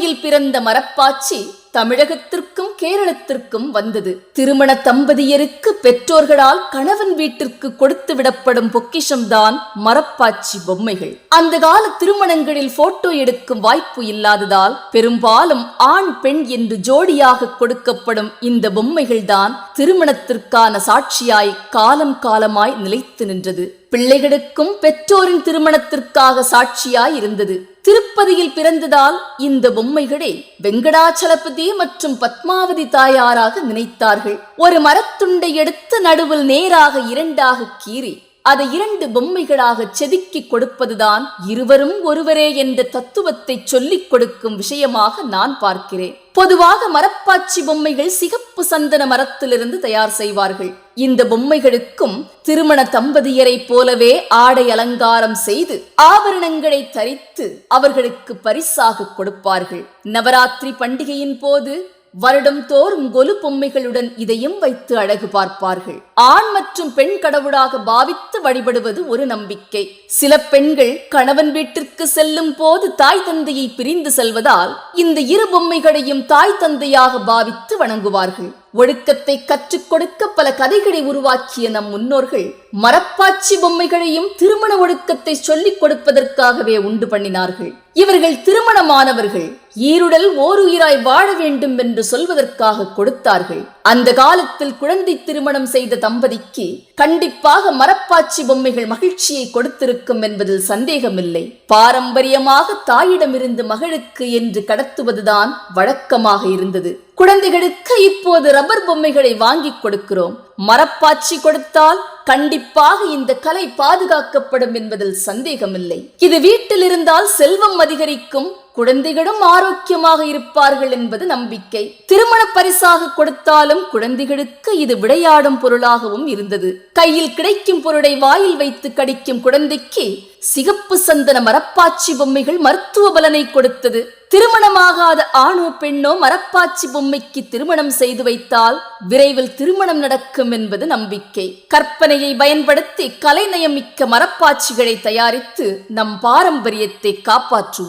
திருப்பதியில் பிறந்த மரப்பாச்சி தமிழகத்திற்கும் கேரளத்திற்கும் வந்தது. திருமண தம்பதியருக்கு பெற்றோர்களால் கணவன் வீட்டிற்கு கொடுத்து விடப்படும் பொக்கிஷம்தான் மரப்பாச்சி பொம்மைகள். அந்த கால திருமணங்களில் போட்டோ எடுக்கும் வாய்ப்பு இல்லாததால் பெரும்பாலும் ஆண் பெண் என்று ஜோடியாக கொடுக்கப்படும் இந்த பொம்மைகள்தான் திருமணத்திற்கான சாட்சியாய் காலம் காலமாய் நிலைத்து நின்றது. பிள்ளைகளுக்கும் பெற்றோரின் திருமணத்திற்காக சாட்சியாய் இருந்தது. திருப்பதியில் பிறந்ததால் இந்த பொம்மைகளை வெங்கடாச்சலபதி மற்றும் பத்மாவதி தாயாராக நினைத்தார்கள். ஒரு மரத்துண்டை எடுத்து நடுவில் நேராக இரண்டாக கீறி அதை இரண்டு பொம்மைகளாக செதுக்கி கொடுப்பதுதான் இருவரும் ஒருவரே என்ற தத்துவத்தை சொல்லிக் கொடுக்கும் விஷயமாக நான் பார்க்கிறேன். பொதுவாக மரப்பாச்சி பொம்மைகள் சிகப்பு சந்தன மரத்திலிருந்து தயார் செய்வார்கள். இந்த பொம்மைகளுக்கும் திருமண தம்பதியரைப் போலவே ஆடை அலங்காரம் செய்து ஆபரணங்களை தரித்து அவர்களுக்கு பரிசாக கொடுப்பார்கள். நவராத்திரி பண்டிகையின் போது வருடம் தோறும் கொலு பொம்மைகளுடன் இதையும் வைத்து அழகு பார்ப்பார்கள். ஆண் மற்றும் பெண் கடவுளாக பாவித்து வழிபடுவது ஒரு நம்பிக்கை. சில பெண்கள் கணவன் வீட்டிற்கு செல்லும் போது தாய் தந்தையை பிரிந்து செல்வதால் இந்த இரு பொம்மைகளையும் தாய் தந்தையாக பாவித்து வணங்குவார்கள். ஒழுக்கத்தை கற்றுக் கொடுக்க பல கதைகளை உருவாக்கிய நம் முன்னோர்கள் மரப்பாச்சி பொம்மைகளையும் திருமண ஒழுக்கத்தை சொல்லிக் கொடுப்பதற்காகவே உண்டு பண்ணினார்கள். இவர்கள் திருமணமானவர்கள் ஈருடல் ஓருயிராய் வாழ வேண்டும் என்று சொல்வதற்காக கொடுத்தார்கள். அந்த காலத்தில் குழந்தை திருமணம் செய்த தம்பதிக்கு கண்டிப்பாக மரப்பாச்சி பொம்மைகள் மகிழ்ச்சியை கொடுத்திருக்கும் என்பதில் சந்தேகமில்லை. பாரம்பரியமாக தாயிடமிருந்து மகளுக்கு என்று கடத்துவதுதான் வழக்கமாக இருந்தது. குழந்தைகளுக்கு இப்போது ரப்பர் பொம்மைகளை வாங்கிக் கொடுக்கிறோம். மரப்பாச்சி கொடுத்தால் கண்டிப்பாக இந்த கலை பாதுகாக்கப்படும் என்பதில் சந்தேகமில்லை. இது வீட்டில் இருந்தால் செல்வம் அதிகரிக்கும் குழந்தைகளும் ஆரோக்கியமாக இருப்பார்கள் என்பது நம்பிக்கை. திருமண பரிசாக கொடுத்தாலும் குழந்தைகளுக்கு இது விளையாடும் பொருளாகவும் இருந்தது. கையில் கிடைக்கும் பொருளை வாயில் வைத்து கடிக்கும் குழந்தைக்கு சிகப்பு சந்தன மரப்பாச்சி பொம்மைகள் மருத்துவ பலனை கொடுத்தது. திருமணமாகாத ஆணோ பெண்ணோ மரப்பாச்சி பொம்மைக்கு திருமணம் செய்து வைத்தால் விரைவில் திருமணம் நடக்கும் என்பது நம்பிக்கை. கற்பனையை பயன்படுத்தி கலைநயம் மிக்க மரப்பாச்சிகளை தயாரித்து நம் பாரம்பரியத்தை காப்பாற்றுவோம்.